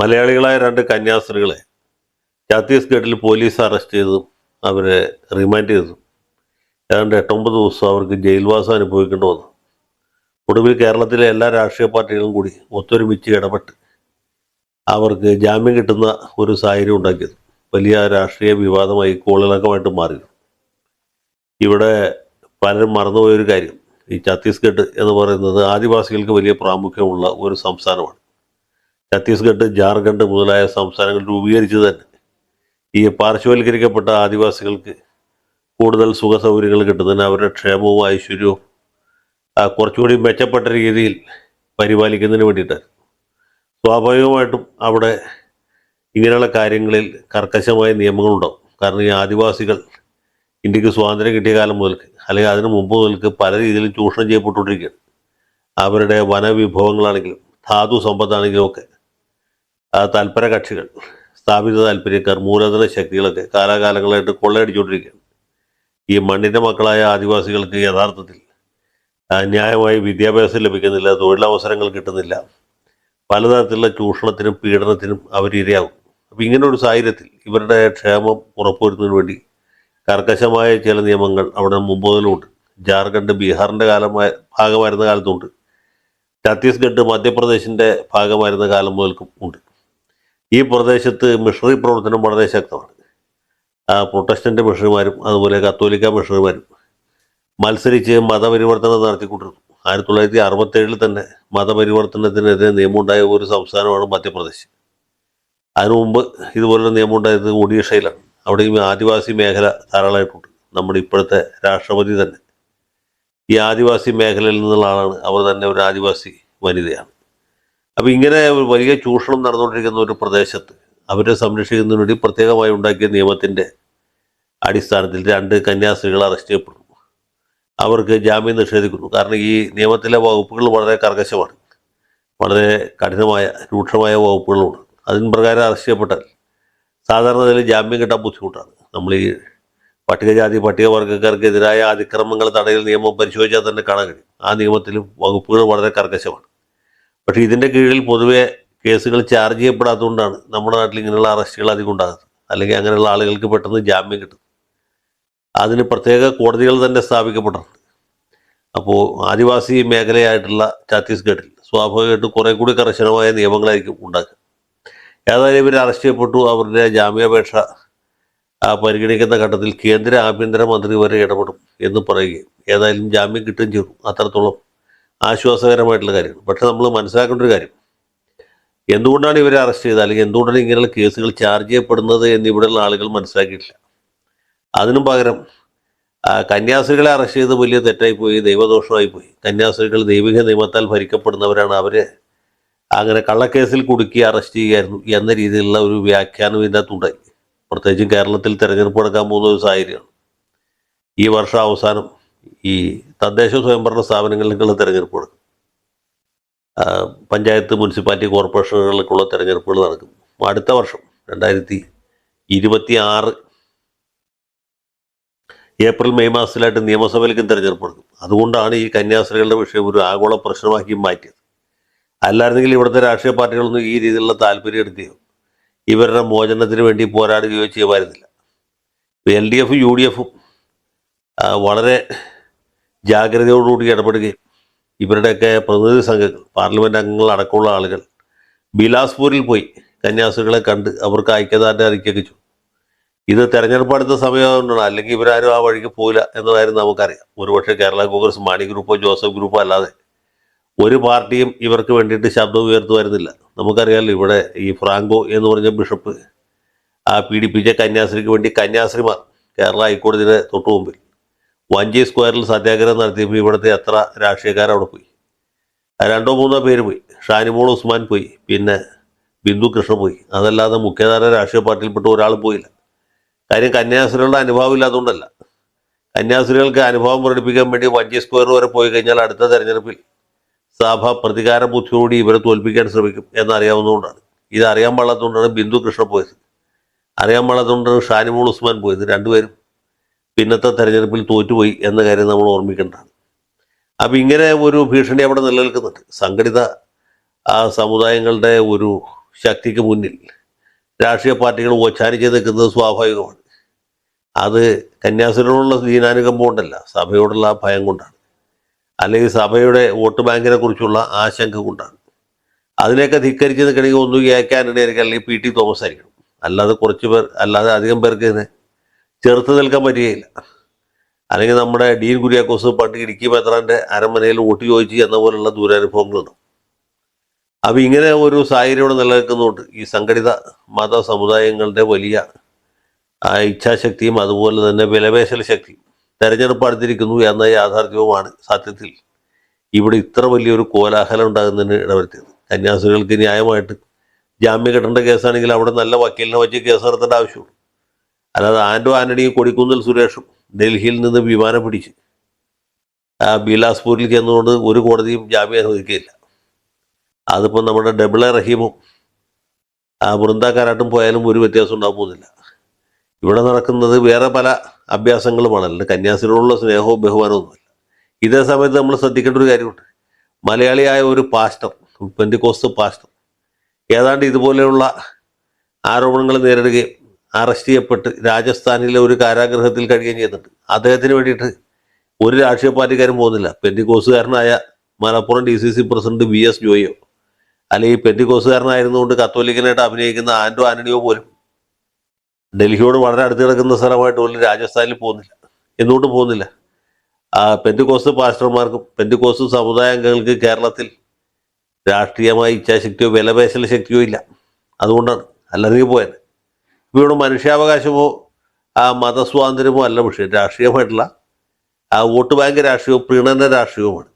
മലയാളികളായ രണ്ട് കന്യാസ്ത്രീകളെ ഛത്തീസ്ഗഡിൽ പോലീസ് അറസ്റ്റ് ചെയ്തും അവരെ റിമാൻഡ് ചെയ്തു. ഏതാണ്ട് എട്ടൊമ്പത് ദിവസം അവർക്ക് ജയിൽവാസം അനുഭവിക്കേണ്ടി വന്നു. ഒടുവിൽ കേരളത്തിലെ എല്ലാ രാഷ്ട്രീയ പാർട്ടികളും കൂടി ഒത്തൊരുമിച്ച് ഇടപെട്ട് അവർക്ക് ജാമ്യം കിട്ടുന്ന ഒരു സാഹചര്യം ഉണ്ടാക്കിയത്. വലിയ രാഷ്ട്രീയ വിവാദമായി കോളിളക്കമായിട്ട് മാറി ഇവിടെ പലരും മറന്നുപോയൊരു കാര്യം. ഈ ഛത്തീസ്ഗഡ് എന്ന് പറയുന്നത് ആദിവാസികൾക്ക് വലിയ പ്രാമുഖ്യമുള്ള ഒരു സംസ്ഥാനമാണ്. ഛത്തീസ്ഗഡ് ജാർഖണ്ഡ് മുതലായ സംസ്ഥാനങ്ങൾ രൂപീകരിച്ചത് തന്നെ. ഈ പാർശ്വവൽക്കരിക്കപ്പെട്ട ആദിവാസികൾക്ക് കൂടുതൽ സുഖ സൗകര്യങ്ങൾ കിട്ടുന്നതിന് അവരുടെ ക്ഷേമവും ഐശ്വര്യവും കുറച്ചുകൂടി മെച്ചപ്പെട്ട രീതിയിൽ പരിപാലിക്കുന്നതിന് വേണ്ടിയിട്ടാണ്. സ്വാഭാവികമായിട്ടും അവിടെ ഇങ്ങനെയുള്ള കാര്യങ്ങളിൽ കർക്കശമായ നിയമങ്ങളുണ്ടാവും. കാരണം ഈ ആദിവാസികൾ ഇന്ത്യയ്ക്ക് സ്വാതന്ത്ര്യം കിട്ടിയ കാലം മുതൽക്ക് അല്ലെങ്കിൽ അതിനു മുമ്പ് മുതൽക്ക് പല രീതിയിലും ചൂഷണം ചെയ്യപ്പെട്ടുകൊണ്ടിരിക്കുകയാണ്. അവരുടെ വനവിഭവങ്ങളാണെങ്കിലും ധാതു സമ്പത്താണെങ്കിലും ഒക്കെ താല്പര കക്ഷികൾ സ്ഥാപിത താല്പര്യക്കാർ മൂലധന ശക്തികളൊക്കെ കാലാകാലങ്ങളായിട്ട് കൊള്ളയടിച്ചുകൊണ്ടിരിക്കുകയാണ്. ഈ മണ്ണിന്റെ മക്കളായ ആദിവാസികൾക്ക് യഥാർത്ഥത്തിൽ ന്യായമായി വിദ്യാഭ്യാസം ലഭിക്കുന്നില്ല തൊഴിലവസരങ്ങൾ കിട്ടുന്നില്ല. പലതരത്തിലുള്ള ചൂഷണത്തിനും പീഡനത്തിനും അവർ ഇരയാകും. അപ്പം ഇങ്ങനെ ഒരു സാഹചര്യത്തിൽ ഇവരുടെ ക്ഷേമം ഉറപ്പുവരുത്തുന്നതിന് വേണ്ടി കർക്കശമായ ചില നിയമങ്ങൾ അവിടെ മുമ്പ് മുതലുണ്ട് ജാർഖണ്ഡ് ബീഹാറിന്റെ കാലമായ ഭാഗമായിരുന്ന കാലത്തുണ്ട് ഛത്തീസ്ഗഡ് മധ്യപ്രദേശിന്റെ ഭാഗമായിരുന്ന കാലം മുതൽക്കും ഉണ്ട്. ഈ പ്രദേശത്ത് മിഷണറി പ്രവർത്തനം വളരെ ശക്തമാണ്. പ്രൊട്ടസ്റ്റന്റ് മിഷണറിമാരും അതുപോലെ കത്തോലിക്ക മിഷണറിമാരും മത്സരിച്ച് മതപരിവർത്തനം നടത്തിക്കൊണ്ടിരുന്നു. ആയിരത്തി തൊള്ളായിരത്തി അറുപത്തേഴിൽ തന്നെ മതപരിവർത്തനത്തിനെതിരെ നിയമമുണ്ടായ ഒരു സംസ്ഥാനമാണ് മധ്യപ്രദേശ്. അതിനു മുമ്പ് ഇതുപോലൊരു നിയമം ഉണ്ടായത് ഒഡീഷയിലാണ്. അവിടെയും ആദിവാസി മേഖല ധാരാളമായിട്ടുണ്ട്. നമ്മുടെ ഇപ്പോഴത്തെ രാഷ്ട്രപതി തന്നെ ഈ ആദിവാസി മേഖലയിൽ നിന്നുള്ള ആളാണ്. അവർ തന്നെ ഒരു ആദിവാസി വനിതയാണ്. അപ്പോൾ ഇങ്ങനെ വലിയ ചൂഷണം നടന്നുകൊണ്ടിരിക്കുന്ന ഒരു പ്രദേശത്ത് അവരെ സംരക്ഷിക്കുന്നതിന് വേണ്ടി പ്രത്യേകമായി ഉണ്ടാക്കിയ നിയമത്തിന്റെ അടിസ്ഥാനത്തിൽ രണ്ട് കന്യാസ്ത്രീകൾ അറസ്റ്റ് ചെയ്യപ്പെടുന്നു. അവർക്ക് ജാമ്യം നിഷേധിക്കുന്നു. കാരണം ഈ നിയമത്തിലെ വകുപ്പുകൾ വളരെ കർക്കശമാണ്. വളരെ കഠിനമായ രൂക്ഷമായ വകുപ്പുകളുണ്ട്. അതിന് പ്രകാരം അറസ്റ്റ് ചെയ്യപ്പെട്ടാൽ സാധാരണ നിലയിൽ ജാമ്യം കിട്ടാൻ ബുദ്ധിമുട്ടാണ്. നമ്മൾ ഈ പട്ടികജാതി പട്ടികവർഗക്കാർക്കെതിരായ അതിക്രമങ്ങൾ തടയൽ നിയമം പരിശോധിച്ചാൽ തന്നെ കാണാൻ കഴിയും. ആ നിയമത്തിലും വകുപ്പുകൾ വളരെ കർക്കശമാണ്. പക്ഷേ ഇതിന്റെ കീഴിൽ പൊതുവേ കേസുകൾ ചാർജ് ചെയ്യപ്പെടാത്തതുകൊണ്ടാണ് നമ്മുടെ നാട്ടിൽ ഇങ്ങനെയുള്ള അറസ്റ്റുകൾ അധികം ഉണ്ടാകുന്നത്. അല്ലെങ്കിൽ അങ്ങനെയുള്ള ആളുകൾക്ക് പെട്ടെന്ന് ജാമ്യം കിട്ടും. അതിന് പ്രത്യേക കോടതികൾ തന്നെ സ്ഥാപിക്കപ്പെട്ടിട്ടുണ്ട്. അപ്പോൾ ആദിവാസി മേഖലയായിട്ടുള്ള ഛത്തീസ്ഗഡിൽ സ്വാഭാവികമായിട്ടും കുറേ കൂടി കർശനമായ നിയമങ്ങളായിരിക്കും ഉണ്ടാക്കുക. ഏതായാലും ഇവർ അറസ്റ്റ് ചെയ്യപ്പെട്ടു. അവരുടെ ജാമ്യാപേക്ഷ പരിഗണിക്കുന്ന ഘട്ടത്തിൽ കേന്ദ്ര ആഭ്യന്തര മന്ത്രി വരെ ഇടപെടും എന്ന് പറയുകയും ഏതായാലും ജാമ്യം കിട്ടുകയും ചെയ്തു. അത്രത്തോളം. ആശ്വാസകരമായിട്ടുള്ള കാര്യമാണ് പക്ഷെ നമ്മൾ മനസ്സിലാക്കേണ്ട ഒരു കാര്യം. എന്തുകൊണ്ടാണ് ഇവരെ അറസ്റ്റ് ചെയ്തത്? അല്ലെങ്കിൽ എന്തുകൊണ്ടാണ് ഇങ്ങനെയുള്ള കേസുകൾ ചാർജ് ചെയ്യപ്പെടുന്നത് എന്ന് ഇവിടെയുള്ള ആളുകൾ മനസ്സിലാക്കിയിട്ടില്ല. അതിനു പകരം കന്യാസ്ത്രീകളെ അറസ്റ്റ് ചെയ്ത് വലിയ തെറ്റായി പോയി ദൈവദോഷമായി പോയി. കന്യാസ്ത്രീകൾ ദൈവിക നിയമത്താൽ ഭരിക്കപ്പെടുന്നവരാണ്. അവരെ അങ്ങനെ കള്ളക്കേസിൽ കുടുക്കി അറസ്റ്റ് ചെയ്യായിരുന്നു എന്ന രീതിയിലുള്ള ഒരു വ്യാഖ്യാനം ഇതിനകത്തുണ്ടായി പ്രത്യേകിച്ചും കേരളത്തിൽ തിരഞ്ഞെടുപ്പ് നടക്കാൻ പോകുന്ന ഒരു സാഹചര്യമാണ്. ഈ വർഷം അവസാനം ഈ തദ്ദേശ സ്വയംഭരണ സ്ഥാപനങ്ങളിലേക്കുള്ള തിരഞ്ഞെടുപ്പ് നടക്കും. പഞ്ചായത്ത് മുനിസിപ്പാലിറ്റി കോർപ്പറേഷനുകളിലേക്കുള്ള തിരഞ്ഞെടുപ്പുകൾ നടക്കും. അടുത്ത വർഷം രണ്ടായിരത്തി ഇരുപത്തി ആറ് ഏപ്രിൽ മെയ് മാസത്തിലായിട്ട് നിയമസഭയിലേക്കും തിരഞ്ഞെടുപ്പ് നടക്കും. അതുകൊണ്ടാണ് ഈ കന്യാസ്ത്രീകളുടെ വിഷയം ഒരു ആഗോള പ്രശ്നമാക്കി മാറ്റിയത്. അല്ലായിരുന്നെങ്കിൽ ഇവിടുത്തെ രാഷ്ട്രീയ പാർട്ടികളൊന്നും ഈ രീതിയിലുള്ള താല്പര്യം എടുക്കുകയോ ഇവരുടെ മോചനത്തിന് വേണ്ടി പോരാടുകയോ ചെയ്യുമായിരുന്നില്ല. എൽ ഡി എഫും യു ഡി എഫും വളരെ ജാഗ്രതയോടുകൂടി ഇടപെടുകയും ഇവരുടെയൊക്കെ പ്രതിനിധി സംഘങ്ങൾ പാർലമെന്റ് അംഗങ്ങൾ അടക്കമുള്ള ആളുകൾ ബിലാസ്പൂരിൽ പോയി കന്യാസുകളെ കണ്ട് അവർക്ക് ഐക്യദാർഢ്യം അറിയിക്കുകയൊക്കെ ചെയ്തു. ഇത് തെരഞ്ഞെടുപ്പ് അടുത്ത സമയമായതുകൊണ്ടാണ്. അല്ലെങ്കിൽ ഇവരാരും ആ വഴിക്ക് പോയില്ല എന്നതായിരുന്നു നമുക്കറിയാം. ഒരുപക്ഷെ കേരള കോൺഗ്രസ് മാണി ഗ്രൂപ്പോ ജോസഫ് ഗ്രൂപ്പോ അല്ലാതെ ഒരു പാർട്ടിയും ഇവർക്ക് വേണ്ടിയിട്ട് ശബ്ദം ഉയർത്തുമായിരുന്നില്ല. നമുക്കറിയാമല്ലോ ഇവിടെ ഈ ഫ്രാങ്കോ എന്ന് പറഞ്ഞ ബിഷപ്പ് ആ പീഡിപ്പിച്ച കന്യാസ്ത്രീക്ക് വേണ്ടി കന്യാസ്ത്രീമാർ കേരള ഹൈക്കോടതിയുടെ തൊട്ടു മുമ്പിൽ വഞ്ചി സ്ക്വയറിൽ സത്യാഗ്രഹം നടത്തിയപ്പോൾ ഇവിടുത്തെ എത്ര രാഷ്ട്രീയക്കാർ അവിടെ പോയി? രണ്ടോ മൂന്നോ പേര് പോയി. ഷാനിമോൾ ഉസ്മാൻ പോയി. പിന്നെ ബിന്ദു കൃഷ്ണ പോയി. അതല്ലാതെ മുഖ്യധാര രാഷ്ട്രീയ പാർട്ടിയിൽപ്പെട്ട ഒരാൾ പോയില്ല. കാര്യം കന്യാസ്ത്രീകളുടെ അനുഭവം ഇല്ലാത്തതുകൊണ്ടല്ല. കന്യാസ്ത്രീകൾക്ക് അനുഭവം പ്രകടിപ്പിക്കാൻ വേണ്ടി വഞ്ചി സ്ക്വയർ വരെ പോയി കഴിഞ്ഞാൽ അടുത്ത തെരഞ്ഞെടുപ്പിൽ സഭ പ്രതികാര ബുദ്ധിയോടി ഇവരെ തോൽപ്പിക്കാൻ ശ്രമിക്കും എന്നറിയാവുന്നതുകൊണ്ടാണ്. ഇത് അറിയാൻ പാടാത്തതുകൊണ്ടാണ് ബിന്ദു കൃഷ്ണ പോയത്. അറിയാൻ പാടാത്തതുകൊണ്ടാണ് ഷാനിമോൾ ഉസ്മാൻ പോയത്. രണ്ടുപേരും പിന്നത്തെ തെരഞ്ഞെടുപ്പിൽ തോറ്റുപോയി എന്ന കാര്യം നമ്മൾ ഓർമ്മിക്കേണ്ടതാണ്. അപ്പം ഇങ്ങനെ ഒരു ഭീഷണി അവിടെ നിലനിൽക്കുന്നുണ്ട്. സംഘടിത ആ സമുദായങ്ങളുടെ ഒരു ശക്തിക്ക് മുന്നിൽ രാഷ്ട്രീയ പാർട്ടികൾ ഓച്ചാനിച്ച് നിൽക്കുന്നത് സ്വാഭാവികമാണ്. അത് കന്യാസ്ത്രീയോടുള്ള ദീനാനുഗം കൊണ്ടല്ല സഭയോടുള്ള ഭയം കൊണ്ടാണ്. അല്ലെങ്കിൽ സഭയുടെ വോട്ട് ബാങ്കിനെ കുറിച്ചുള്ള ആശങ്ക കൊണ്ടാണ്. അതിനെയൊക്കെ ധിക്കരിച്ച് നിൽക്കണമെങ്കിൽ ഒന്നും കേൾക്കാനിടയായിരിക്കും അല്ലെങ്കിൽ പി ടി തോമസ് ആയിരിക്കണം. അല്ലാതെ കുറച്ച് പേർ അല്ലാതെ അധികം പേർക്ക് ഇതിനെ ചെറുത്ത് നിൽക്കാൻ പറ്റുകയില്ല. അല്ലെങ്കിൽ നമ്മുടെ ഡീൻ കുര്യാക്കോസ് പണ്ട് ഇടുക്കി മെത്രാന്റെ അരമനയിൽ വോട്ട് ചോദിച്ചു എന്ന പോലുള്ള ദൂരാനുഭവങ്ങളുണ്ട് അപ്പം ഇങ്ങനെ ഒരു സാഹചര്യം ഇവിടെ നിലനിൽക്കുന്നുണ്ട്. ഈ സംഘടിത മത സമുദായങ്ങളുടെ വലിയ ആ ഇച്ഛാശക്തിയും അതുപോലെ തന്നെ വിലപേശൽ ശക്തിയും തെരഞ്ഞെടുപ്പ് അടുത്തിരിക്കുന്നു എന്ന യാഥാർത്ഥ്യവുമാണ് സത്യത്തിൽ ഇവിടെ ഇത്ര വലിയൊരു കോലാഹലം ഉണ്ടാകുന്നതിന് ഇടവരുത്തിയത്. കന്യാസ്ത്രീകൾക്ക് ന്യായമായിട്ട് ജാമ്യം കിട്ടേണ്ട കേസാണെങ്കിൽ അവിടെ നല്ല വക്കീലിനെ വെച്ച് കേസ് നടത്തേണ്ട ആവശ്യമുള്ളൂ. അല്ലാതെ ആൻഡോ ആന്റണിയും കൊടിക്കുന്നിൽ സുരേഷും ഡൽഹിയിൽ നിന്ന് വിമാനം പിടിച്ച് ആ ബിലാസ്പൂരിൽ ചെന്നുകൊണ്ട് ഒരു കോടതിയും ജാമ്യം അനുവദിക്കുകയില്ല. അതിപ്പോൾ നമ്മുടെ ഡബിള റഹീമും ആ വൃന്ദാക്കാരാട്ടും പോയാലും ഒരു വ്യത്യാസം ഉണ്ടാകാൻ പോകുന്നില്ല ഇവിടെ നടക്കുന്നത് വേറെ പല അഭ്യാസങ്ങളുമാണല്ലോ കന്യാസിനോടുള്ള സ്നേഹവും ബഹുമാനമൊന്നുമില്ല ഇതേ സമയത്ത് നമ്മൾ ശ്രദ്ധിക്കേണ്ട ഒരു കാര്യമുണ്ട്. മലയാളിയായ ഒരു പാസ്റ്റർ പെന്തിക്കോസ്ത് പാസ്റ്റർ ഏതാണ്ട് ഇതുപോലെയുള്ള ആരോപണങ്ങൾ നേരിടുകയും അറസ്റ്റ് ചെയ്യപ്പെട്ട് രാജസ്ഥാനിലെ ഒരു കാരാഗ്രഹത്തിൽ കഴിയുകയും ചെയ്യുന്നുണ്ട്. അദ്ദേഹത്തിന് വേണ്ടിയിട്ട് ഒരു രാഷ്ട്രീയ പാർട്ടിക്കാരും പോകുന്നില്ല. പെന്റിക്കോസുകാരനായ Malappuram D C C president V S Joyo അല്ലെങ്കിൽ പെന്റിക്കോസുകാരനായിരുന്നുകൊണ്ട് കത്തോലിക്കനായിട്ട് അഭിനയിക്കുന്ന ആൻഡോ ആന്റണിയോ പോലും ഡൽഹിയോട് വളരെ അടുത്ത് കിടക്കുന്ന സ്ഥലമായിട്ട് പോലും രാജസ്ഥാനിൽ പോകുന്നില്ല. എന്തുകൊണ്ട് പോകുന്നില്ല. പെന്തിക്കോസ് പാസ്റ്റർമാർക്കും പെന്റിക്കോസ് സമുദായ അംഗങ്ങൾക്ക് കേരളത്തിൽ രാഷ്ട്രീയമായ ഇച്ഛാശക്തിയോ വിലപേശൽ ശക്തിയോ ഇല്ല. അതുകൊണ്ടാണ് അല്ലെങ്കിൽ പോയത്. ഇവിടെ മനുഷ്യാവകാശമോ ആ മതസ്വാതന്ത്ര്യമോ അല്ല പക്ഷേ രാഷ്ട്രീയമായിട്ടുള്ള ആ വോട്ട് ബാങ്ക് രാഷ്ട്രീയവും പ്രീണന രാഷ്ട്രീയവുമാണ്.